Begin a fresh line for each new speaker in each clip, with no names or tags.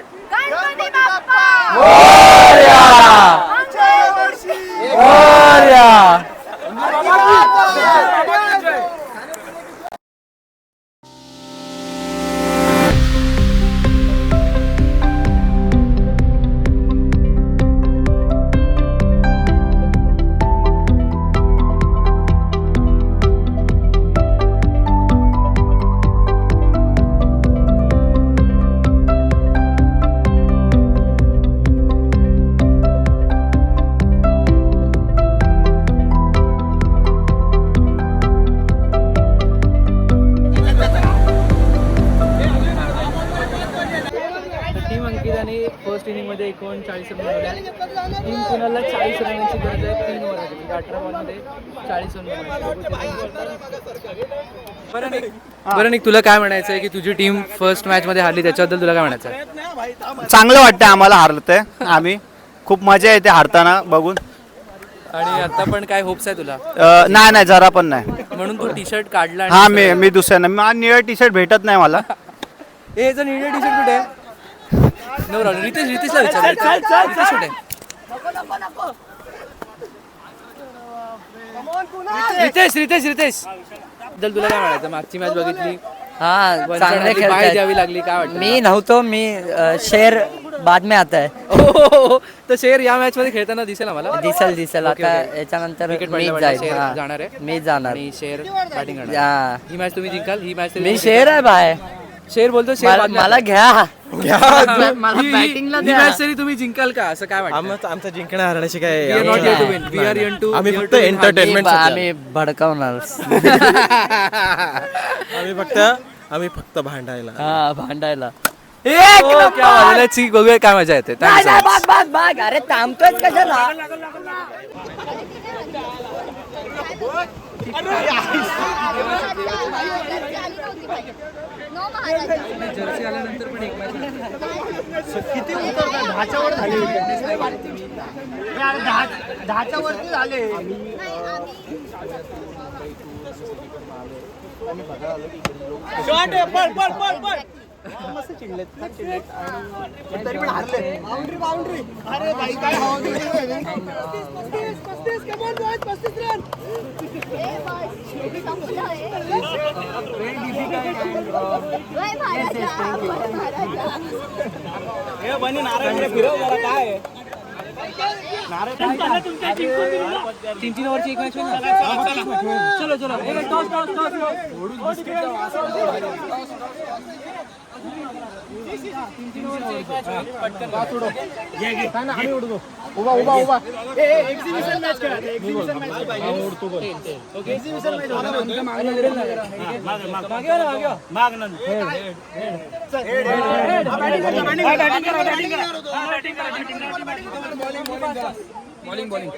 गणपती बाप्पा
बरं निक तुला काय म्हणायचं आहे की तुझी टीम फर्स्ट मॅचमध्ये हारली त्याच्याबद्दल तुला काय म्हणायचं आहे?
चांगलं वाटतं आम्हाला हारतंय आम्ही. खूप मजा येते हारताना बघून.
आणि आता पण काय होप्स आहे तुला?
अ, नाही नाही जरा पण नाही.
म्हणून तू टी शर्ट काढला आणि
हा मी मी दुसऱ्यांना मला निळं टी शर्ट भेटत नाही मला.
ए याचं निळे टी शर्ट कुठे आहे? रितेश रितेशला विचार. रितेश कुठे आहे? रितेश रितेश रितेश. बद्दल तुला काय म्हणायचं? मागची मॅच बघितली.
हाँ चांगले खेळतायत
द्यावी लागली काय वाटतं?
मी नव्हतो मी अ, शेर बाद में आता है
ओहो, तर शेर या मॅच मध्ये खेळताना दिसेल आम्हाला?
दिसल दिसल. आता. याच्यानंतर
Wicket
जाईल.
शेर
हा.
जाणार आहे.
मीच जाणार.
आणि शेर करणार
हा.
ही मॅच तुम्ही जिंकाल ही मॅच
मी शेर आहे बाय
शेर बोलतो शेर
मला
बादल्या.
मला घ्या. मला
ही-
batting ला
ही
द्या.
मॅच तरी तुम्ही जिंकाल का असं काय वाटतं
आमचं आमचं जिंकणं हरण्याची काय
We are not here to win. We are here to-
आम्ही
here
फक्त
to win.
एंटरटेनमेंट
आम्ही आम्ही भडकावणार
आम्ही फक्त आम्ही फक्त भांडायला
हा भांडायला
ओ, क्या बात आहे. Let's see. बघूया काय मजा येते Thank you so much.
अरे थांबतोय कशाला
जर्सी आल्यानंतर पण एक match
किती उतरतात दहाच्यावर झाले दहाच्या वरती झाले
नाही आम्ही
तरी पण हारले. Boundary boundary. अरे भाई काय
आहे. वय महाराजा. वय महाराजा.
तीन तीन ओव्हरची एक मॅच चलो चलो टॉस टॉस टॉस
उभा उभा उभा एक्झिबिशन मॅच खेळा एक्झिबिशन मॅच पाहिजे एक्झिबिशन
बॉलिंग बॉलिंग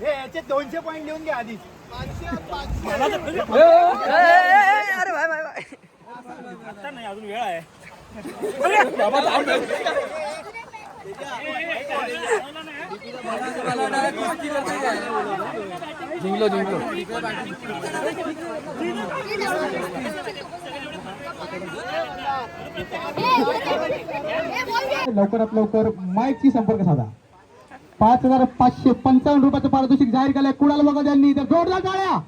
हे याचे दोनशे पॉईंट लिहून घ्या आधीच
जिंकलो जिंकलो
लवकरात लवकर माईकची संपर्क साधा. पाच हजार पाचशे पंचावन्न रुपयाचं पारितोषिक जाहीर केलंय. कुणाल बघा यांनी तर जोरदार टाळ्या!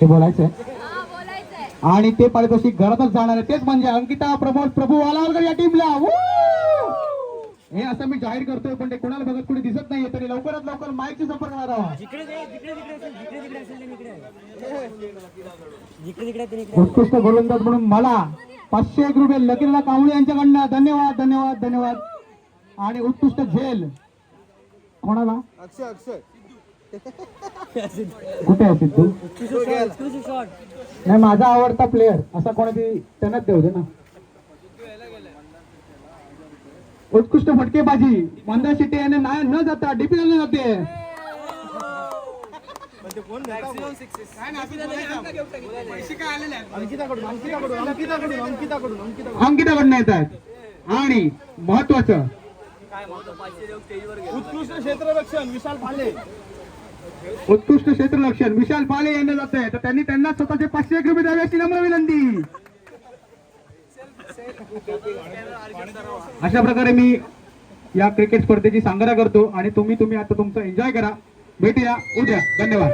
हे बोलायचंय?
हा
आणि ते पारितोषिक घरातच जाणार आहे. तेच म्हणजे अंकिता प्रमोद प्रभू वालावकर या टीमला हे असं मी जाहीर करतोय पण ते कोणाला बघत कुणी दिसत नाहीये तरी लवकरात लवकर माईकची संपर्क साधावा उत्कृष्ट गोलंदाज म्हणून मला पाचशे एक रुपये लकीला कावळे यांच्याकडनं. धन्यवाद धन्यवाद धन्यवाद. आणि उत्कृष्ट झेल. कोणाला?
अक्षय अक्षय.
कुठे आहे सिद्धू? नाही माझा आवडता प्लेअर असा कोणी त्यांनाच देऊ दे ना. उत्कृष्ट फटकेबाजी. मंदा शेट्टी याने नाही न जाता डीपीएल जाते. अंकिताकडून येत आहेत. आणि महत्वाचं
उत्कृष्ट क्षेत्ररक्षण विशाल पाले.
उत्कृष्ट क्षेत्ररक्षण विशाल पाले यांना जात आहे. तर त्यांनी त्यांना स्वतःचे पाचशे एक रुपये द्यावे अशी नम्र विनंती. अशा प्रकारे मी या क्रिकेट स्पर्धेची सांगता करतो आणि तुम्ही तुम्ही आता तुमचं एन्जॉय करा. भेटूया उद्या. धन्यवाद.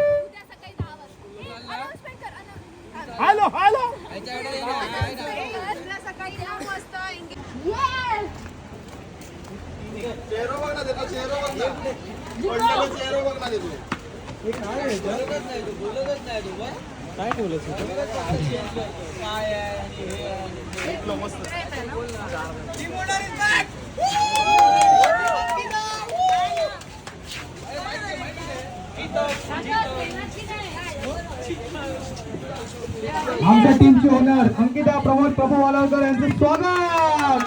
Hello hello! काय बोलत
आमच्या टीमचे ओनर अंकिता प्रमोद प्रभू वालावकर यांचं स्वागत!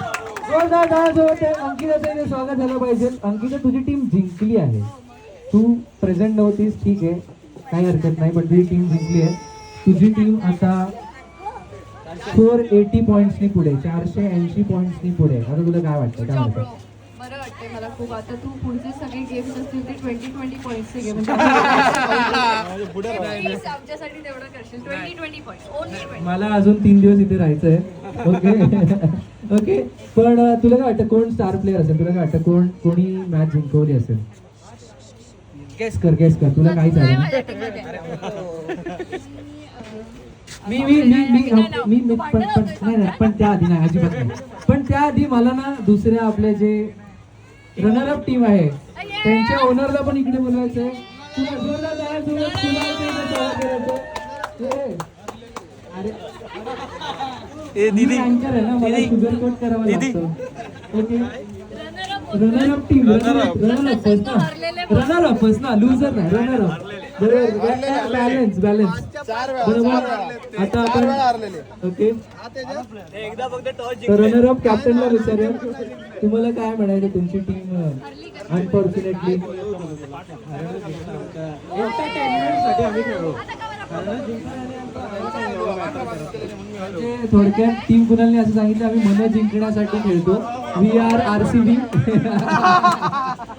जोरदार टाळ्या सोबत अंकिताचं इथे स्वागत झालं पाहिजे. अंकिता तुझी टीम जिंकली आहे. तू प्रेझेंट नव्हतीस ठीक आहे. काही हरकत नाही पण तुझी टीम जिंकली आहे. तुझी टीम आता फोर एटी पॉईंट्सनी पुढे चारशे ऐंशी पॉईंट्सनी पुढे. आहे. आता तुला काय वाटतं? काय वाटतं?
बरं वाटतंय मला खूप. आता तू पुढचे सगळे गेम्स असतील ते ट्वेंटी ट्वेंटी पॉईंटचे गेम आमच्यासाठी तेवढं करशील. Twenty twenty point only twenty
मला अजून तीन दिवस इथे राहायचं आहे ओके ओके पण तुला काय वाटतं? कोण स्टार प्लेअर असेल? तुला काय वाटतं? कोण कोणी मॅच जिंकवली असेल? गेस कर. गेस कर. तुला काहीच आलं नाही. मी मी मी मी मी मी पण पण नाही नाही पण त्याआधी नाही अजिबात नाही. पण त्याआधी मला ना दुसऱ्या आपले जे रनर अप टीम आहे त्यांच्या ओनरला पण इकडे बोलवायचं आहे. तुला जोरदार टाळ्या सोबत तुला इथे करायचं. ए, अरे. मी अँकर आहे ना मला शुगर कोट करावं लागतं. Okay runner up team runner up runner up first ना. रनर अप फर्स्ट ना लुजर नाही रनर अप बॅलन्स बॅलन्स बरोबर आता आपण ओके. रनर अप कॅप्टनला विचारूया. तुम्हाला काय म्हणायचं? तुमची टीम अनफॉर्च्युनेटली थोडक्यात टीम कुणालने असं सांगितलं? आम्ही मन जिंकण्यासाठी खेळतो. We are R C B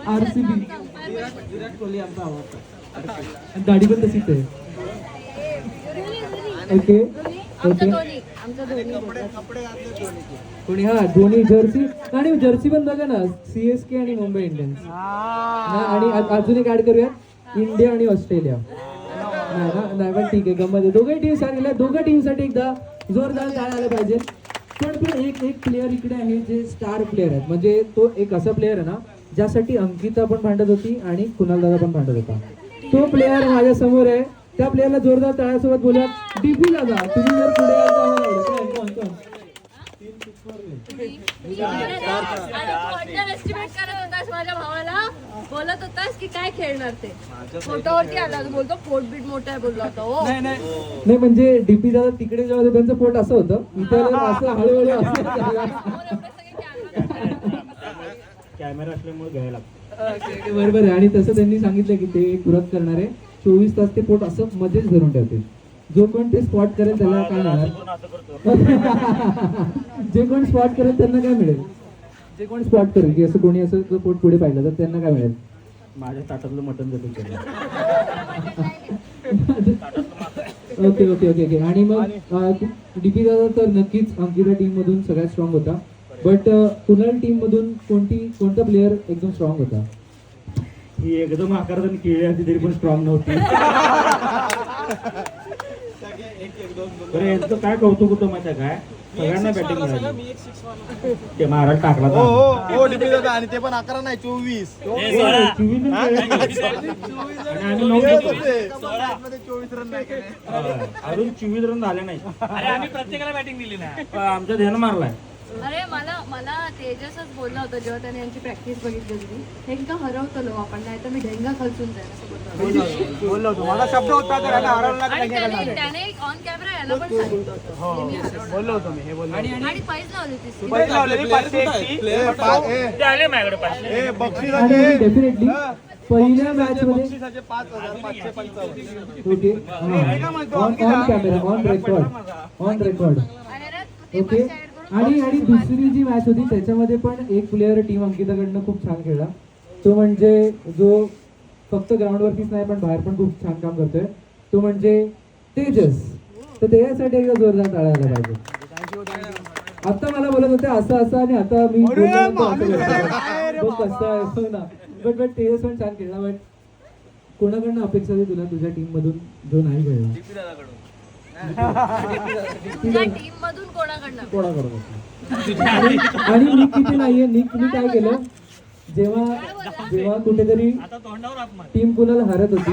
R C B गाडी पण तशीच आहे. ओके. ओके. कोणी? हा दोन्ही जर्सी. आणि जर्सी पण बघा ना सीएसके आणि मुंबई इंडियन्स ना, आणि अजून एक ऍड करूया इंडिया आणि ऑस्ट्रेलिया नाही ना नाही पण ठीक आहे गंमत आहे. दोघे टीम सांगितल्या दोघं टीमसाठी एकदा जोरदार टाळ्या आल्या पाहिजे. पण पण एक एक प्लेअर इकडे आहे जे स्टार प्लेअर आहेत. म्हणजे तो एक असा प्लेअर आहे ना ज्यासाठी अंकिता पण भांडत होती आणि कुणाल दादा पण भांडत होता. तो प्लेअर माझ्यासमोर आहे. त्या प्लेअरला जोरदार टाळ्यासोबत बोलूया डीपी दादा तुम्ही जर पुढे
माझ्या भावाला बोलत होतास की काय खेळणार ते फोटोवरती आला तो बोलतो पोट बीट मोठा आहे बोलला होता हो
नाही म्हणजे डीपी दादा तिकडे जेव्हा होते त्यांचं पोट असं होतं इथे असं हळूहळू असं.
कॅमेरा असल्यामुळे घ्यायला
ओके, बरोबर आहे. आणि तसं त्यांनी सांगितलं की ते पुरत करणार आहे चोवीस तास ते पोट असं मध्येच धरून ठेवतील. जो कोण ते स्पॉट करेल त्याला काय मिळणार? जे कोण स्पॉट करेल त्यांना काय मिळेल? जे कोण स्पॉट करेल की असं कोणी असं पोट पुढे पाहिलं तर त्यांना काय मिळेल?
माझ्या ताटातलं मटण देतो
ओके ओके ओके ओके. आणि मग डीपी दादा तर नक्कीच अंकिता टीम मधून सगळ्यात स्ट्रॉंग होता. बट कुणाल टीम मधून कोणती कोणता प्लेअर एकदम स्ट्रॉंग होता?
ही एकदम आकारात केळी असती तरी पण स्ट्रॉंग नव्हती. बरं यांचं काय कौतुक होतं माहिती आहे काय? सगळ्यांना बॅटिंग मिळाली ते महाराज टाकला
हो हो डीपी दादा आणि ते पण अकरा नाही चोवीस.
चोवीस आणि आम्ही नऊ घेतो.
चोवीस रन नाही केले.
हा, अजून चोवीस रन झाले नाही.
आम्ही प्रत्येकाला बॅटिंग दिली ना.
पण आमच्या ध्यान मारलाय.
अरे मला मला तेजसच बोलला होता जेव्हा त्याने यांची प्रॅक्टिस बघितली होती. हे का हरवतलो आपण नाही तर मी ढेंगा खर्चून जाईल असं बोललो होता.
बोललो होतो. मला शब्द होता तर याला हरवला
आणि त्याने त्याने ऑन कॅमेरा याला पण सांगितलं होतं. की मी.
बोललो होतो मी हे बोललो
आणि पैसे लावले होती.
पैसे लावलेली पाचशे एकटी.
ए, बक्षीस
आणि डेफिनेटली पहिल्या मॅच मध्ये
बक्षिसाचे पाच हजार पाचशे पंचावन्न.
Okay on camera on record on record
आणि रे, ते
ओके
पैसे
आणि आणि दुसरी जी मॅच होती त्याच्यामध्ये पण एक प्लेअर टीम अंकिताकडनं खूप छान खेळला. तो म्हणजे जो फक्त ग्राउंडवरतीच नाही पण बाहेर पण खूप छान काम करतोय. तो म्हणजे तेजस. तर त्याच्यासाठी एकदा जोरदार टाळायला पाहिजे. आता मला बोलत होते असं असं आणि आता मी कसं ना बट बट तेजस पण छान खेळला बट कोणाकडनं अपेक्षा होती तुला तुझ्या टीम मधून जो नाही खेळला?
टीम मधून कोणाकडनं?
कोणाकडून होती? आणि आणि निक किती नाहीये निक मी काय केलं जेव्हा जेव्हा कुठेतरी टीम कुणाला हरत होती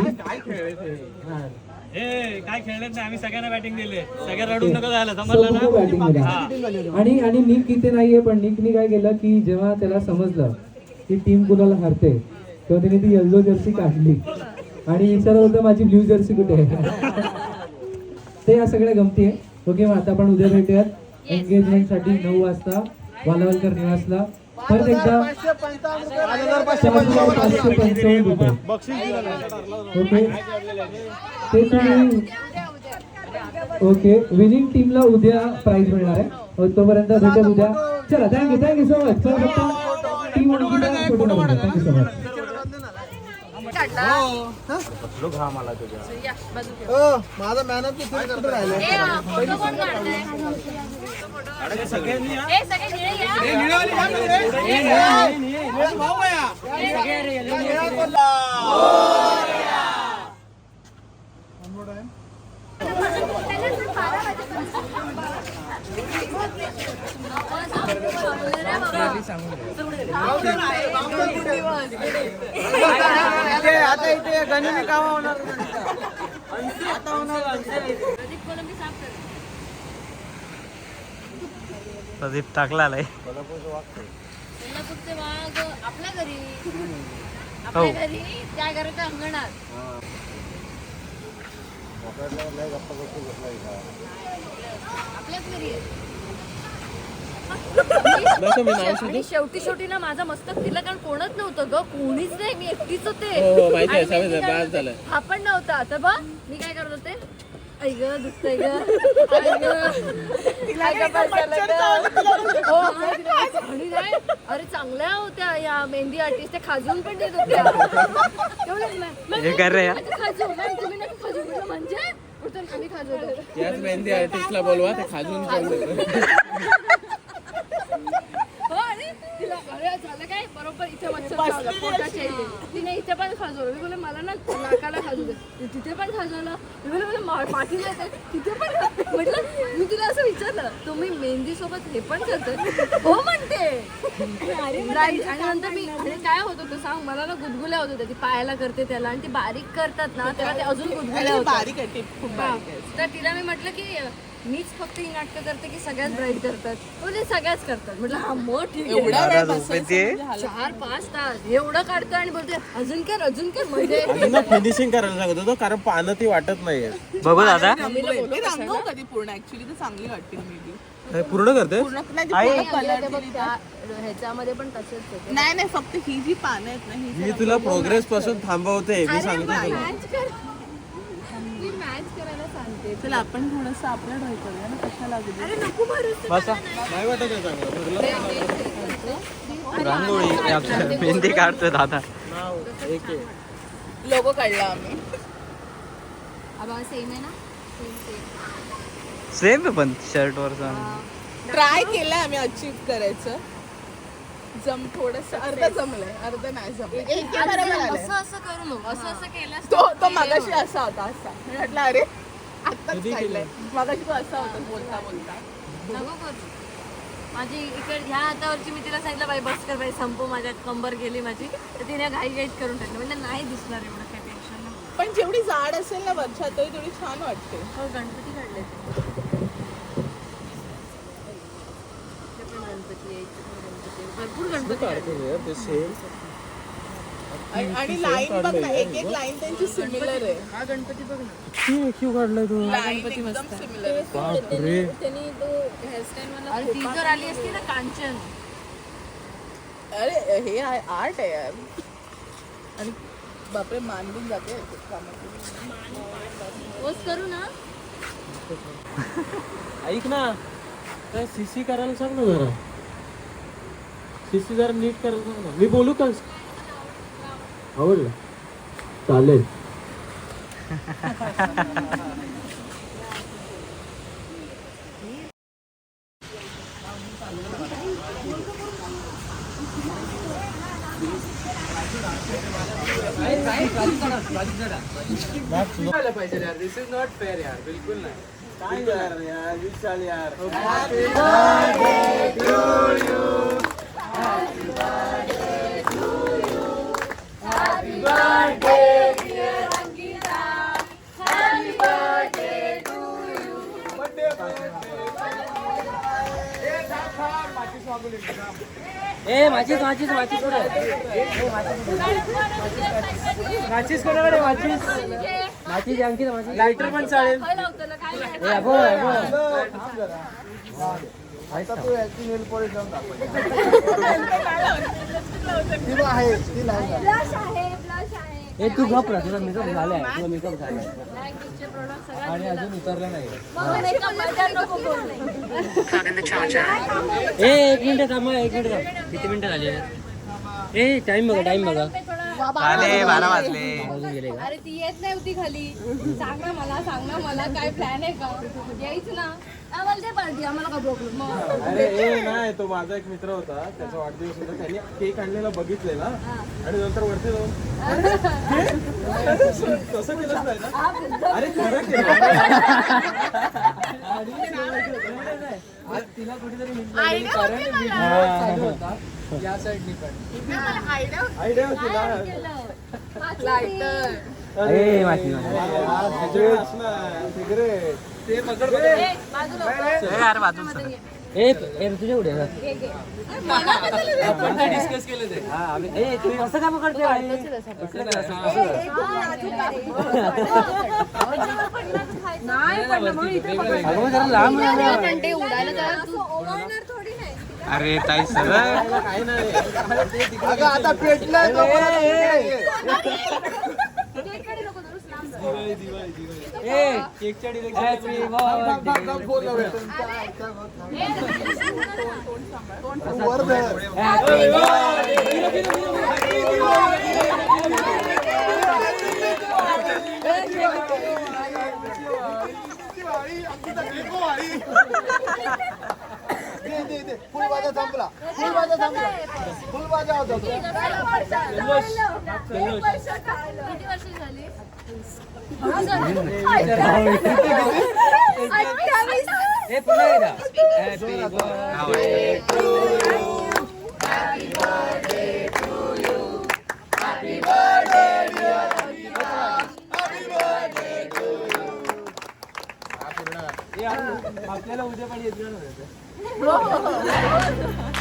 काय खेळलेत नाही आम्ही सगळ्यांना बॅटिंग दिले सगळ्या
बॅटिंग आणि आणि निक इथे नाहीये पण निकनी काय केलं की जेव्हा त्याला समजलं की टीम कुणाला हरते तेव्हा त्याने ती येल्लो जर्सी काढली. आणि विचारत होतं माझी ब्ल्यू जर्सी कुठे आहे? ते या सगळ्या गमती आहे ओके मग आता आपण उद्या भेटूयात. एंगेजमेंटसाठी नऊ वाजता वालावलकर निवासला. परत एकदा पाचशे पंचावन्न रुपये. ओके. ते तुम्ही ओके. विनिंग टीमला उद्या प्राइज मिळणार आहे. तोपर्यंत भेटत उद्या. चला थँक्यू थँक्यू सो मच चला फक्त टीम थँक्यू सो मच
काढला या, ठेव.
माझा मॅन ऑफ कुठे राहिला.
ए, हा, फोटो कोण काढताय? ए, सगळे निळे या.
आता इथे काम होणार
साफ कर.
प्रदीप टाकला आलाय
कोल्हापूरचे वाघ आपल्या घरी आपल्या घरी त्या घराच्या अंगणात. आणि शेवटी शेवटी ना माझं मस्तक तिला कारण कोणच नव्हतं ग. कोणीच नाही मी एकटीच होते. होते, हा पण नव्हता. तर बघ मी काय करत होते? ग दुखतंय. हो, अरे चांगल्या होत्या या मेहंदी आर्टिस्ट त्या खाजून पण देत होत्या.
हे कर रे
नाही, खाजू नाही तुम्ही नाही खाजू म्हटलं म्हणजे आम्ही
याच मेहंदी आर्टिस्टला बोलवा ते खाजून
तिला अरे झालं काय? बरोबर इथे मच्छर चावला पोटाच्या इथे तिने इथे पण खाजवलं. मी बोले मला ना नाकाला खाजू दे. ती तिथे पण खाजवलं. मी बोले मला मा- पाठीला येते तिथे पण खा- म्हटलं मी तिला असं विचारलं तुम्ही मेहंदी सोबत हे पण करते हो म्हणते. नाही, आणि नंतर मी आणि काय होत होतं सांग मला ना गुदगुल्या होत होत्या. ती पायाला करते त्याला आणि ती बारीक करतात ना तेव्हा ते अजून गुदगुल्या होतात. तर तिला मी म्हटलं की मीच फक्त ही नाटकं करते की सगळ्याच ब्राईट करतात. म्हणजे सगळ्याच करतात. म्हटलं हा मग ठीक आहे. चार पाच तास. एवढं काढतो आणि बोलते अजून कर अजून कर म्हणजे
फिनिशिंग करायला सांगत होतो कारण पानं ती वाटत नाहीये
बघू दादा.
कधी पूर्ण? ऍक्च्युली तर चांगली वाटते मी
पूर्ण करते?
पूर्ण नाही ती पूर्ण
आपल्या
colour
ते बघ
दिली
त्या ह्याच्यामध्ये पण तसेच होते.
नाही नाही फक्त ही जी पानं आहेत ना ही
मी तुला प्रोग्रेस पासून थांबवते मी सांगतो तुला
मॅच कर मी मॅच करायला सांगते
चला आपण थोडस आपलं ड्रॉ करूया ना कशा लागू
अरे नको भरूस
नाही. वाटत आहे चांगलं
रांगोळी मेहंदी काढतोय दादा.
लोगो काढला आम्ही.
आबा सेम आहे ना? सेम
आहे पण शर्ट वरचा
ट्राय केलंय आम्ही अचीव करायचं. जम थोडस अर्ध जमलंय अर्ध नाही जमलंय. आलंय.
असं असं करू नको असं असं केलं
तो तो मगाशी असा होता असा. मी म्हटलं अरे काढलंय मगाशी तो असा होता बोलता बोलता.
नको करू. माझी इकडे ह्या हातावरची मी तिला सांगितलं बाई बस कर बाई संपू माझ्यात कंबर गेली माझी. तर तिने घाई घाईत करून टाकलं. म्हणजे नाही दिसणार एवढं काही टेन्शन नाही.
पण जेवढी जाड असेल ना वर्षात तरी तेवढी छान वाटते.
हो गणपती काढले ते. ते पण गणपती. भरपूर गणपती.
ते सेम
आणि लाईन बघ ना एक एक लाईन त्यांची सिमिलर आहे.
हा गणपती बघ ना.
क्यू काढलाय तू?
लाईन एकदम सिमिलर
बापरे.
त्यांनी तो हेअरस्टाईल मला
आणि ती जर आली असती ना कांचन.
अरे हे आर्ट आहे यार. आणि बापरे मानून जाते कामात
पोस्ट करू ना.
ऐक ना काय सीसी करायला सांग ना जरा. सीसी जरा नीट करायला सांग ना. मी बोलू का? आवडलं? चालेल.
पाहिजे यार दिस इज नॉट फेअर यार बिलकुल नाही
काय यार यार विशाल यार
ए माझीच माझीच माझीच
माचीस कोणाकडे माचीस?
माझीच आणखी माझी
लायटर पण चालेल.
काय लावतं त्याला? काय लावतं?
ए अबो अबो
आहे ब्लश आहे.
ए तू गप रा तुझा मेकअप झालाय तुझा मेकअप झालाय.
आणि अजून उतरलं नाही.
ए एक मिनिट थांबा एक मिनिट थांब. किती मिनिटं झाली? आहेत? ए टाइम बघा टाइम बघा.
थोडा-
बारा वाजले.
अरे ती येत नाही होती खाली. सांग ना मला सांग ना मला काय प्लॅन आहे का? यायचं ना. आम्हाला ते पार्टी आम्हाला का प्रॉब्लेम मग.
अरे ए नाही तो माझा एक मित्र होता त्याचा वाढदिवस होता त्याने केक आणलेला बघितलेला आणि नंतर वरती जाऊन "अरे, तसं केलंच नाही ना? अरे खरं केलं.
आज तिला कुठेतरी hint लागली, कारण video चालू होता या साईडनी पण.
आयडिया होती. ना.
लायटर
ए माझी
सिगरेट ना सिगरेट.
ते पकड पकड
ए, हो.
तुझ्या
ते डिस्कस केलं ते.
हा ए असं का पकडते. अगं जरा लांब
अरे ताई
नाही
आता पेटलाय
केकडे नको धरूस, लांब जा.
ए
केकच्या
हॅपी बर्थडे
फुलबाजा संपला फुलबाजा संपला फुलबाजा होता तो.
किती वर्ष झाली? अठ्ठावीस
ए पुन्हा एकदा. हॅपी बर्थडे
आपल्याला उद्या पण येत Whoa!